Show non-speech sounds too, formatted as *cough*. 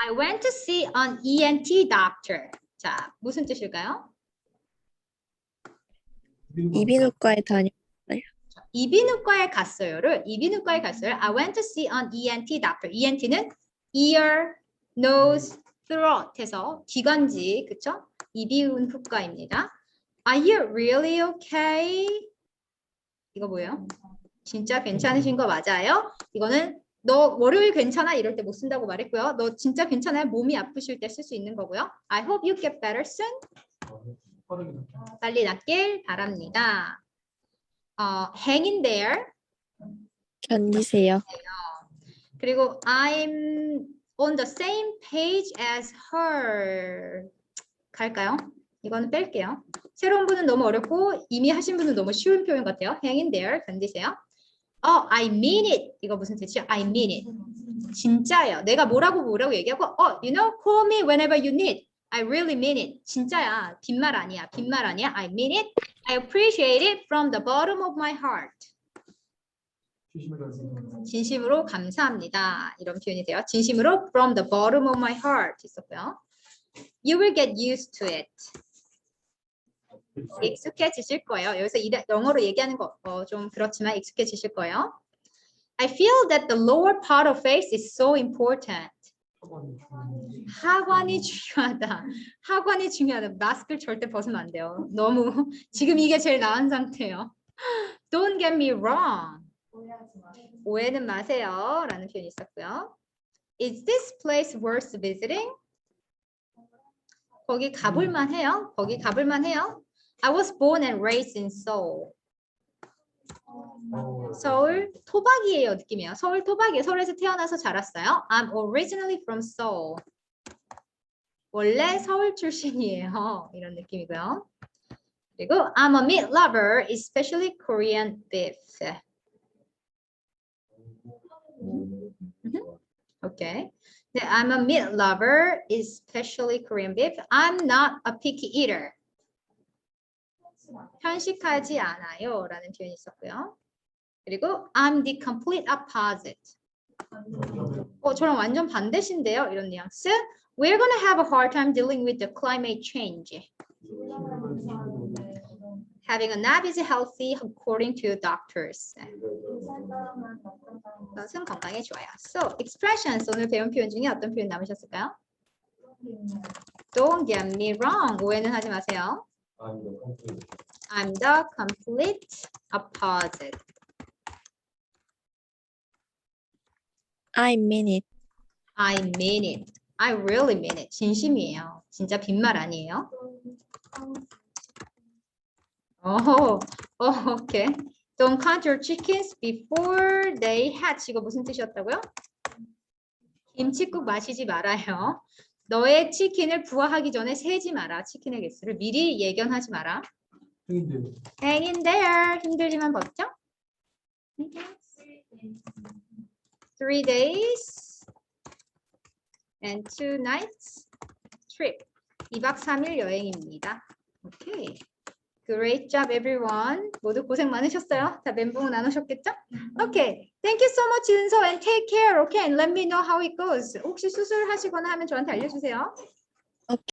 I went to see an ENT doctor. 자, 무슨 뜻일까요? 이비인후과에 다녀. 이비인후과에 갔어요를 이비인후과에 갔어요. I went to see an ENT doctor. ENT는 ear, nose, throat 해서 기관지, 그쵸? 이비인후과입니다. Are you really okay? 이거 뭐예요? 진짜 괜찮으신 거 맞아요? 이거는 너 월요일 괜찮아? 이럴 때 못 쓴다고 말했고요. 너 진짜 괜찮아요? 몸이 아프실 때 쓸 수 있는 거고요. I hope you get better soon. 빨리 낫길 바랍니다. 어, hang in there. 견디세요. 그리고 I'm on the same page as her. 갈까요? 이거는 뺄게요. 새로운 분은 너무 어렵고 이미 하신 분은 너무 쉬운 표현 같아요. hang in there. 견디세요. 어, I mean it. 이거 무슨 뜻이요? I mean it. 진짜예요. 내가 뭐라고 뭐라고 얘기하고 어, you know, call me whenever you need. I really mean it. 진짜야. 빈말 아니야. 빈말 아니야. I mean it. I appreciate it from the bottom of my heart. 진심으로 감사합니다. 이런 표현이 돼요. 진심으로 from the bottom of my heart 있었고요. You will get used to it. 익숙해지실 거예요. 여기서 영어로 얘기하는 거좀 그렇지만 익숙해지실 거예요. I feel that the lower part of face is so important. 하관이 중요하다. 하관이 중요하다. 마스크를 절대 벗으면 안 돼요. 너무 *laughs* 지금 이게 제일 나은 상태예요. Don't get me wrong. 오해는 마세요. 라는 표현이 있었고요. Is this place worth visiting? 거기 가볼만 해요. 거기 가볼만 해요. I was born and raised in Seoul. 서울 토박이에요 느낌이에요. 서울 토박이에요. 서울에서 태어나서 자랐어요. I'm originally from Seoul. 원래 서울 출신이에요. 이런 느낌이고요. 그리고 I'm a meat lover, especially Korean beef. Okay. 네, I'm a meat lover, especially Korean beef. I'm not a picky eater. 편식하지 않아요. 라는 표현이 있었고요. 그리고 I'm the complete opposite. 어, 저랑 완전 반대신데요. 이런 뉘앙스. We're gonna have a hard time dealing with the climate change. Having a nap is healthy according to doctors. 그것은 건강에 좋아요. So, expressions 오늘 배운 표현 중에 어떤 표현 남으셨을까요? Don't get me wrong. 오해는 하지 마세요. I'm the complete opposite. I mean it. I mean it. I really mean it. 진심이에요. 진짜 빈말 아니에요? 오, 오, 오케이. Don't count your chickens before they hatch. 이거 무슨 뜻이었다고요? 김치국 마시지 말아요. 너의 치킨을 부화하기 전에 세지 마라. 치킨의 개수를 미리 예견하지 마라. Hang in there. 힘들지만 버텨. Three days and two nights trip. 2박 3일 여행입니다. 오케이. Great job everyone. 모두 고생 많으셨어요. 다 멘붕 나누셨겠죠? 오케이. Thank you so much, 은서, and take care. Okay, and let me know how it goes. 혹시 수술하시거나 하면 저한테 알려주세요.